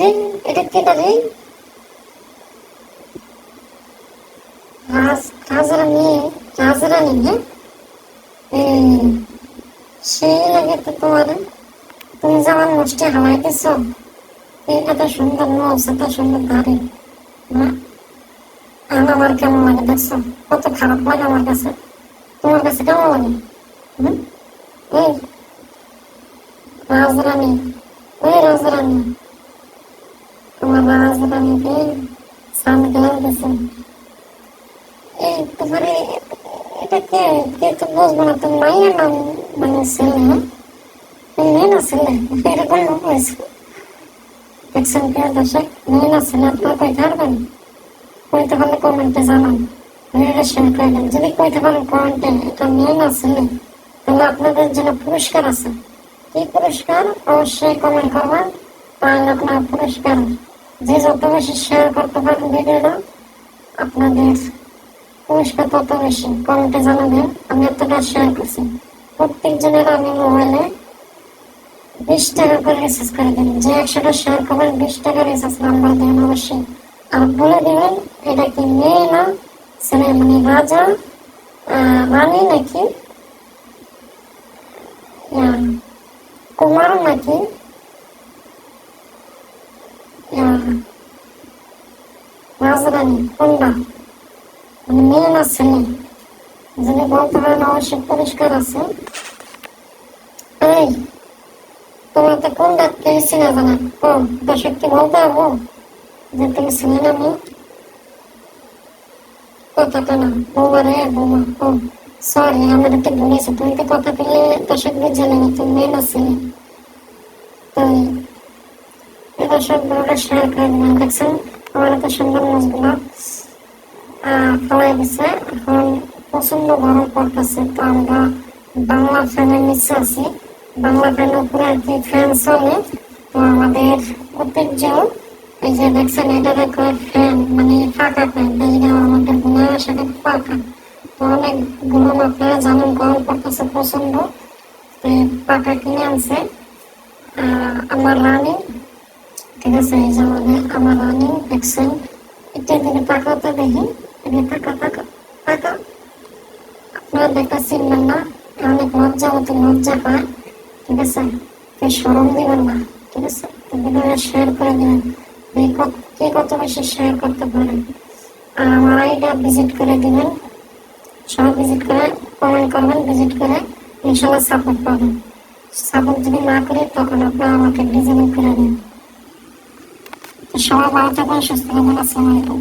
রে এটা কেটা রে রাজ রাজরানী রাজরানী হ্যাঁ সেই লাগে তো তোমার। তুমি যেমন মুষ্টি হাওয়াইতেছ এই এত সুন্দর নোস এত সুন্দর আর আমার কেমন লাগে দেখছ? কত খারাপ লাগে আমার কাছে। তোমার কাছে কেমন লাগে? এই রাজরানী ওই রাজরানী তোমার রাজরানীকে স্নান করে দিছে এই তোমার এ- এটা কে কে তো বুঝব না তুমি মাইয়ের নাম মানে ছেলে মেয়ে না ছেলে এরকম লোক হয়েছে দেখছেন প্রিয় দর্শক মেয়ে না ছেলে আপনার কই থাকবেন কইতে পারলে কমেন্টে জানান ভিডিওটা শেয়ার করে দেন যদি কইতে পারেন কমেন্টে এটা মেয়ে না ছেলে তাহলে আপনাদের জন্য পুরস্কার আছে কি পুরস্কার অবশ্যই কমেন্ট করবেন তাহলে আপনার পুরস্কার যে যত বেশি শেয়ার করতে পারেন ভিডিওটা, আপনাদের পুরস্কার তত বেশি কমেন্টে জানাবেন। আমি এতটা শেয়ার করছি। প্রত্যেক জনের আমি মোবাইলে বিশ টাকা করে রিচার্জ করে দিন। যে একশোটা শেয়ার করবেন, বিশ টাকা রিচার্জ নাম্বার দেবেন অবশ্যই। আর বলে দিবেন, এটা কি মেয়ে না ছেলে? মানে রাজা রানী নাকি? কুমার নাকি রাজরানী কোনটা? মানে মেয়ে না ছেলে? যদি বলতে পারেন অবশ্যই পরিষ্কার আছে। এই তোমার তো কোন ডাক্তার এসেছি না জানা? ও দর্শককে বলতে হব? যে তুমি বৌমা রে, বৌমা সরি আমার একটু ভুলেছে তুমি তো কথা পেলে দর্শক বুঝে নেবে তুমি মেয়ে না ছেলে দর্শক গুলোটা শেয়ার করে দিলাম দেখছেন আমার এত সুন্দর মাছগুলো ফলাই দিছে এখন প্রচণ্ড গরম পড়তেছে, তো আমরা বাংলা ফ্যানের নিচে আছি। বাংলা ফ্যানের উপরে আর কি ফ্যান চলে। তো আমাদের ঐতিহ্য এই যে দেখছেন, এটা দেখো ফ্যান মানে ফাঁকা ফ্যান। এইটা আমাদের গুণা সেটা পাকা তো অনেকগুলো আপনারা জানেন প্রচণ্ড তো এই পাকা কিনে আনছে। আমার রানী ঠিক আছে, এই যে আমাদের, আমার রানী এটা দিকে পাকাতে দেখি পাকা পাকা পাকা আপনারা দেখা চিনবেন না, অনেক লজ্জা হতে লজ্জা পায়। ঠিক আছে, কেউ সরম দিবেন না, ঠিক আছে। ভিডিওটা শেয়ার করে দিবেন। কে কত বেশি শেয়ার করতে পারেন আর আমার আইডা ভিজিট করে দিবেন। সব ভিজিট করে কমেন্ট করবেন ভিজিট করে ইনশাল্লাহ সাপোর্ট পাবেন। সাপোর্ট যদি না করে, তখন আপনারা আমাকে ডিজাইন করে দিন। সবাই ভালো থাকুন সুস্থ থাকুন আসসালামু আলাইকুম।